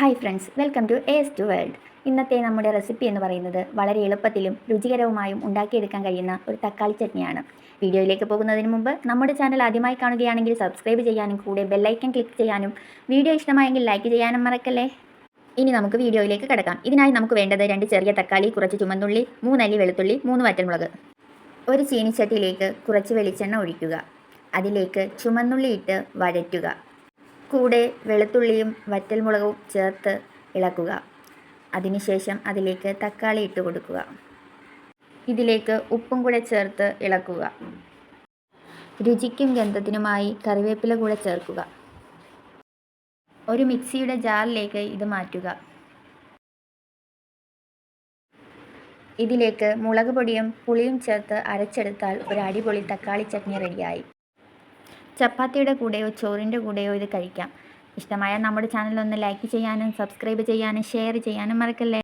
Hi friends welcome to S two world. ഇന്നത്തെ നമ്മുടെ recipe എന്ന് പറയുന്നത് വളരെ എളുപ്പത്തിലും രുചികരവുമായും ഉണ്ടാക്കിയെടുക്കാൻ കഴിയുന്ന ഒരു തക്കാളി ചട്നിയാണ്. വീഡിയോയിലേക്ക് പോകുന്നതിന് മുമ്പ് നമ്മുടെ ചാനൽ ആദ്യമായി കാണുകയാണെങ്കിൽ സബ്സ്ക്രൈബ് ചെയ്യാനും കൂടെ ബെല്ലൈക്കൻ ക്ലിക്ക് ചെയ്യാനും വീഡിയോ ഇഷ്ടമായെങ്കിൽ ലൈക്ക് ചെയ്യാനും മറക്കല്ലേ? ഇനി നമുക്ക് വീഡിയോയിലേക്ക് കിടക്കാം. ഇതിനായി നമുക്ക് വേണ്ടത് രണ്ട് ചെറിയ തക്കാളി കുറച്ച് ചുമന്നുള്ളി മൂന്നല്ലി വെളുത്തുള്ളി മൂന്ന് വറ്റൽമുളക്. ഒരു ചീനിച്ചട്ടിയിലേക്ക് കുറച്ച് വെളിച്ചെണ്ണ ഒഴിക്കുക. അതിലേക്ക് ചുമന്നുള്ളി ഇട്ട് വഴറ്റുക. കൂടെ വെളുത്തുള്ളിയും വറ്റൽമുളകും ചേർത്ത് ഇളക്കുക. അതിനുശേഷം അതിലേക്ക് തക്കാളി ഇട്ട് കൊടുക്കുക. ഇതിലേക്ക് ഉപ്പും കൂടെ ചേർത്ത് ഇളക്കുക. രുചിക്കും ഗന്ധത്തിനുമായി കറിവേപ്പില കൂടെ ചേർക്കുക. ഒരു മിക്സിയുടെ ജാറിലേക്ക് ഇത് മാറ്റുക. ഇതിലേക്ക് മുളക് പൊടിയും പുളിയും ചേർത്ത് അരച്ചെടുത്താൽ ഒരു അടിപൊളി തക്കാളി ചട്നി റെഡിയായി. ചപ്പാത്തിയുടെ കൂടെയോ ചോറിന്റെ കൂടെയോ ഇത് കഴിക്കാം. ഇഷ്ടമായ നമ്മുടെ ചാനൽ ഒന്ന് ലൈക്ക് ചെയ്യാനും സബ്സ്ക്രൈബ് ചെയ്യാനും ഷെയർ ചെയ്യാനും മറക്കല്ലേ?